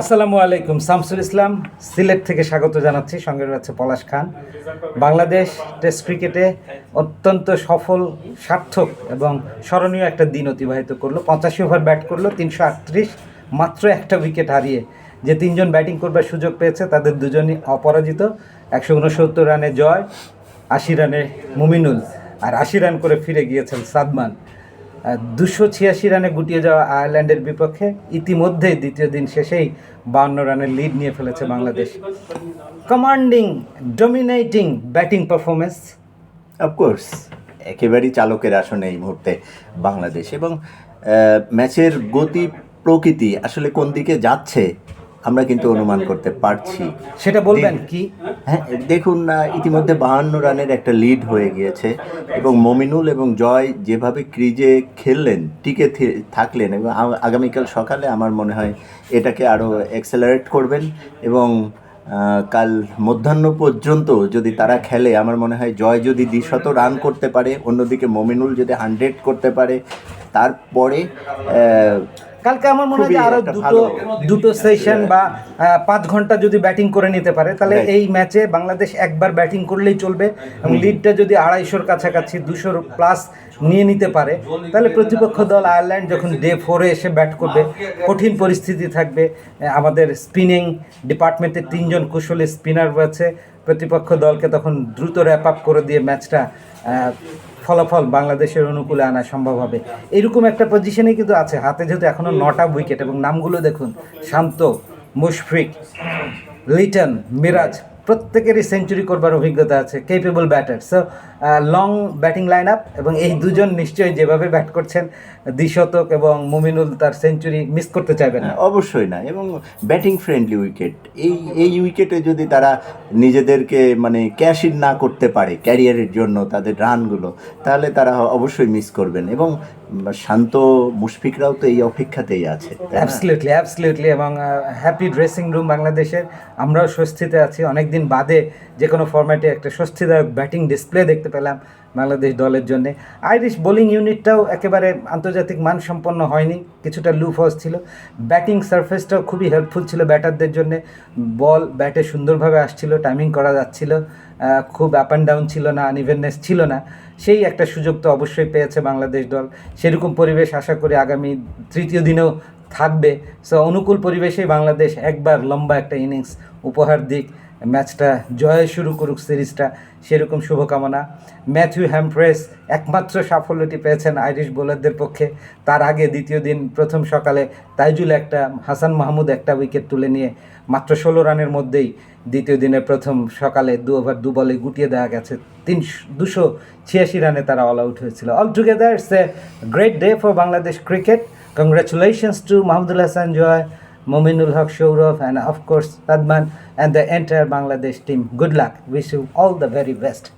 আসসালামু আলাইকুম, শামসুল ইসলাম, সিলেট থেকে স্বাগত জানাচ্ছি। সঙ্গে রয়েছে পলাশ খান। বাংলাদেশ টেস্ট ক্রিকেটে অত্যন্ত সফল, সার্থক এবং স্মরণীয় একটা দিন অতিবাহিত করল। পঁচাশি ওভার ব্যাট করল, তিনশো আটত্রিশ, মাত্র একটা উইকেট হারিয়ে যে তিনজন ব্যাটিং করবার সুযোগ পেয়েছে, তাদের দুজনই অপরাজিত। একশো উনসত্তর রানে জয়, আশি রানে মুমিনুল। আর আশি রান করে ফিরে গিয়েছেন সাদমান। দুশো ছিয়াশি রানে গুটিয়ে যাওয়া আয়ারল্যান্ডের বিপক্ষে ইতিমধ্যেই দ্বিতীয় দিন শেষেই বাউন্ন রানের লিড নিয়ে ফেলেছে Bangladesh. Commanding dominating batting performance of course একেবারেই চালকের আসনে এই মুহূর্তে বাংলাদেশ এবং ম্যাচের গতি, প্রকৃতি আসলে কোন দিকে যাচ্ছে আমরা কিন্তু অনুমান করতে পারছি। সেটা বলবেন কি? হ্যাঁ দেখুন না ইতিমধ্যে বাহান্ন রানের একটা লিড হয়ে গিয়েছে এবং মমিনুল এবং জয় যেভাবে ক্রিজে খেললেন টিকে থাকলেন এবং আগামীকাল সকালে আমার মনে হয় এটাকে আরও এক্সেলারেট করবেন এবং কাল মধ্যাহ্ন পর্যন্ত যদি তারা খেলে আমার মনে হয় জয় যদি দ্বিশত রান করতে পারে অন্যদিকে মমিনুল যদি হান্ড্রেড করতে পারে তারপরে কালকে আমার মনে হয় আরও দুটো দুটো সেশন বা পাঁচ ঘণ্টা যদি ব্যাটিং করে নিতে পারে তাহলে এই ম্যাচে বাংলাদেশ একবার ব্যাটিং করলেই চলবে এবং লিডটা যদি আড়াইশোর কাছাকাছি দুশোর প্লাস নিয়ে নিতে পারে তাহলে প্রতিপক্ষ দল আয়ারল্যান্ড যখন ডে ফোরে এসে ব্যাট করবে কঠিন পরিস্থিতি থাকবে। আমাদের স্পিনিং ডিপার্টমেন্টে তিনজন কুশলী স্পিনার রয়েছে। প্রতিপক্ষ দলকে তখন দ্রুত র্যাপ আপ করে দিয়ে ম্যাচটা ফলাফল বাংলাদেশের অনুকূলে আনা সম্ভব হবে। এরকম একটা পজিশনে কিন্তু আছে। হাতে যেহেতু এখনও নটা উইকেট এবং নামগুলো দেখুন, শান্ত, মুশফিক, লিটন, মিরাজ প্রত্যেকেরই সেঞ্চুরি করবার অভিজ্ঞতা আছে capable batter so long batting line up এবং এই দুজন নিশ্চয়ই যেভাবে ব্যাট করছেন, দ্বিশতক এবং মুমিনুল তার সেঞ্চুরি মিস করতে চাইবেন না। অবশ্যই না। এবং ব্যাটিং ফ্রেন্ডলি উইকেট এই এই উইকেটে যদি তারা নিজেদেরকে মানে ক্যাশ ইন না করতে পারে ক্যারিয়ারের জন্য তাদের রানগুলো তাহলে তারা অবশ্যই মিস করবেন। এবং শান্ত মুশফিকরাও তো এই অপেক্ষাতেই আছে? অ্যাবসলিউটলি অ্যাবসলিউটলি এবং হ্যাপি ড্রেসিং রুম বাংলাদেশের। আমরাও স্বস্তিতে আছি। অনেক দিন বাদে যে কোনো ফরম্যাটে একটা স্বস্তিদায়ক ব্যাটিং ডিসপ্লে দেখতে পেলাম বাংলাদেশ দলের জন্য। আইরিশ বোলিং ইউনিটটাও একেবারে আন্তর্জাতিক মানসম্পন্ন হয়নি। কিছুটা লু ফস ছিল। ব্যাটিং সারফেসটাও খুবই হেল্পফুল ছিল ব্যাটারদের জন্য। বল ব্যাটে সুন্দরভাবে আসছিল টাইমিং করা যাচ্ছিল। খুব আপ অ্যান্ড ডাউন ছিল না আনইভেননেস ছিল না। সেই একটা সুযোগ তো অবশ্যই পেয়েছে বাংলাদেশ দল। সেরকম পরিবেশ আশা করি আগামী তৃতীয় দিনেও থাকবে। সো অনুকূল পরিবেশেই বাংলাদেশ একবার লম্বা একটা ইনিংস উপহার দিক। ম্যাচটা জয়ে শুরু করুক সিরিজটা, সেরকম শুভকামনা। ম্যাথিউ হ্যামফ্রেস একমাত্র সাফল্যটি পেয়েছেন আইরিশ বোলারদের পক্ষে। তার আগে দ্বিতীয় দিন প্রথম সকালে তাইজুল একটা, হাসান মাহমুদ একটা উইকেট তুলে নিয়ে মাত্র ষোলো রানের মধ্যেই দ্বিতীয় দিনের প্রথম সকালে দু ওভার দু বলে গুটিয়ে দেওয়া গেছে। তিন দুশো ছিয়াশি রানে তারা অল আউট হয়েছিল। All together it's a great day for Bangladesh cricket congratulations to Mahmudul Hasan Joy. Mominul Haq Shourov, and of course Tadman and the entire Bangladesh team. Good luck. Wish you all the very best.